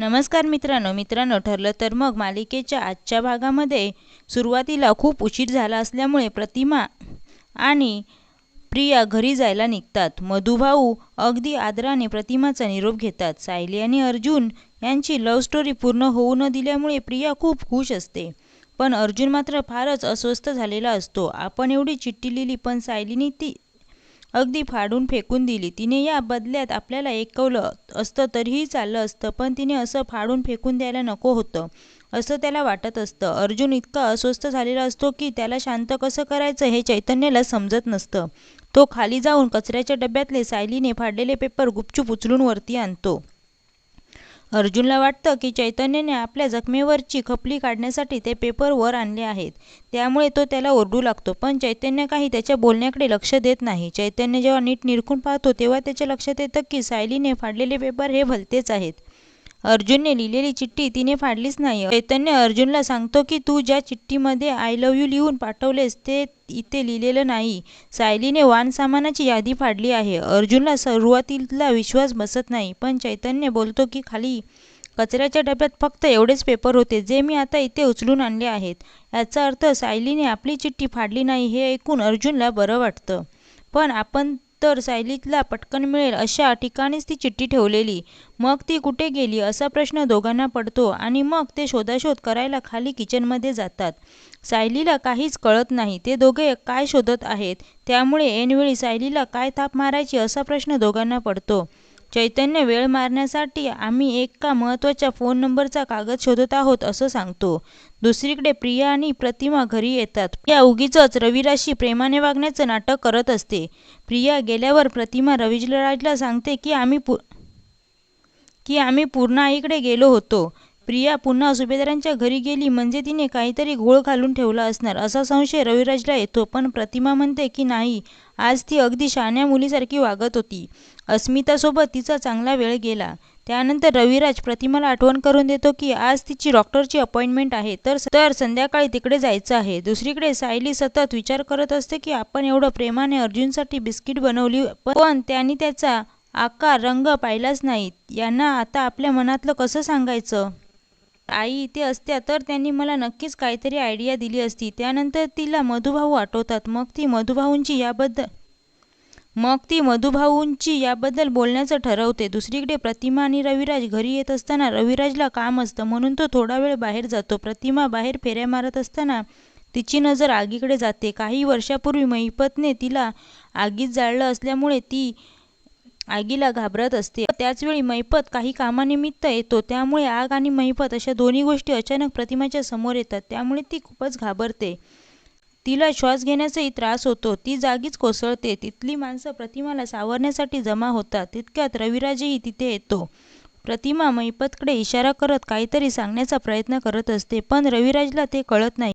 नमस्कार मित्रांनो. मित्रांनो ठरलं तर मग मालिकेच्या आजच्या भागामध्ये सुरुवातीला खूप उशीर झाला असल्यामुळे प्रतिमा आणि प्रिया घरी जायला निघतात. मधुभाऊ अगदी आदराने प्रतिमाचा निरोप घेतात. सायली आणि अर्जुन यांची लव्ह स्टोरी पूर्ण होऊ न दिल्यामुळे प्रिया खूप खुश असते. पण अर्जुन मात्र फारच अस्वस्थ झालेला असतो. आपण एवढी चिठ्ठी लिहिली पण सायलीने ती अगदी फाडून फेकून दिली. तिने या बदल्यात आपल्याला ऐकवलं असतं तरीही चाललं असतं पण तिने असं फाडून फेकून द्यायला नको होतं असं त्याला वाटत असतं. अर्जुन इतका अस्वस्थ झालेला असतो की त्याला शांत कसं करायचं हे चैतन्याला समजत नसतं. तो खाली जाऊन कचऱ्याच्या डब्यातले सायलीने फाडलेले पेपर गुपचूप उचलून वरती आणतो. अर्जुनला वाटतं की चैतन्याने आपल्या जखमेवरची खपली काढण्यासाठी ते पेपर वर आणले आहेत. त्यामुळे तो त्याला ओरडू लागतो. पण चैतन्य काही त्याच्या बोलण्याकडे लक्ष देत नाही. चैतन्य जेव्हा नीट निरखून पाहतो तेव्हा त्याच्या लक्षात येतं की सायलीने फाडलेले पेपर हे भलतेच आहेत. अर्जुनने लिहिलेली चिठ्ठी तिने फाडलीच नाही. चैतन्य अर्जुनला सांगतो की तू ज्या चिठ्ठीमध्ये आय लव्ह यू लिहून पाठवलेस ते इथे लिहिलेलं नाही. सायलीने वान सामानाची यादी फाडली आहे. अर्जुनला सुरुवातीला विश्वास बसत नाही पण चैतन्य बोलतो की खाली कचऱ्याच्या डब्यात फक्त एवढेच पेपर होते जे मी आता इथे उचलून आणले आहेत. याचा अर्थ सायलीने आपली चिठ्ठी फाडली नाही हे ऐकून अर्जुनला बरं वाटतं. पण आपण तर सायलीतला पटकन मिळेल अशा ठिकाणीच ती चिठ्ठी ठेवलेली. मग ती कुठे गेली असा प्रश्न दोघांना पडतो आणि मग ते शोधाशोध करायला खाली किचनमध्ये जातात. सायलीला काहीच कळत नाही ते दोघे काय शोधत आहेत? त्यामुळे ऐनवेळी सायलीला काय थाप मारायची असा प्रश्न दोघांना पडतो. चैतन्य वेळ मारण्यासाठी आम्ही एका महत्त्वाच्या फोन नंबरचा कागद शोधत आहोत असं सांगतो. दुसरीकडे प्रिया आणि प्रतिमा घरी येतात. या उगीच रविराजशी प्रेमाने वागण्याचं नाटक करत असते. प्रिया गेल्यावर प्रतिमा रविराजला सांगते की आम्ही पु की आम्ही पूर्ण आईकडे गेलो होतो. प्रिया पुन्हा सुभेदारांच्या घरी गेली म्हणजे तिने काहीतरी घोळ घालून ठेवला असणार असा संशय रविराजला येतो. पण प्रतिमा म्हणते की नाही आज ती अगदी शहाण्या मुलीसारखी वागत होती. अस्मितासोबत तिचा चांगला वेळ गेला. त्यानंतर रविराज प्रतिमाला आठवण करून देतो की आज तिची डॉक्टरची अपॉइंटमेंट आहे तर तर संध्याकाळी तिकडे जायचं आहे. दुसरीकडे सायली सतत विचार करत असते की आपण एवढं प्रेमाने अर्जुनसाठी बिस्किट बनवली पण त्यांनी त्याचा आकार रंग पाहिलाच नाहीत यांना आता आपल्या मनातलं कसं सांगायचं? आई इथे असत्या तर त्यांनी मला नक्कीच काहीतरी आयडिया दिली असती. त्यानंतर तिला मधुभाऊ आठवतात. मग ती मधुभाऊंची याबद्दल मग ती मधुभाऊंची याबद्दल बोलण्याचं ठरवते. दुसरीकडे प्रतिमा आणि रविराज घरी येत असताना रविराजला काम असतं. म्हणून तो थोडा वेळ बाहेर जातो. प्रतिमा बाहेर फेऱ्या मारत असताना तिची नजर आगीकडे जाते. काही वर्षापूर्वी महिपतने तिला आगीत जाळलं असल्यामुळे ती आगीला घाबरत असते. त्याचवेळी मैपत काही कामानिमित्त येतो. त्यामुळे आग आणि मैपत अशा दोन्ही गोष्टी अचानक प्रतिमाच्या समोर येतात. त्यामुळे ती खूपच घाबरते. तिला श्वास घेण्याचाही त्रास होतो. ती जागीच कोसळते. तिथली माणसं प्रतिमाला सावरण्यासाठी जमा होतात. तितक्यात रविराजही तिथे येतो. प्रतिमा मैपतकडे इशारा करत काहीतरी सांगण्याचा प्रयत्न करत असते पण रविराजला ते कळत नाही.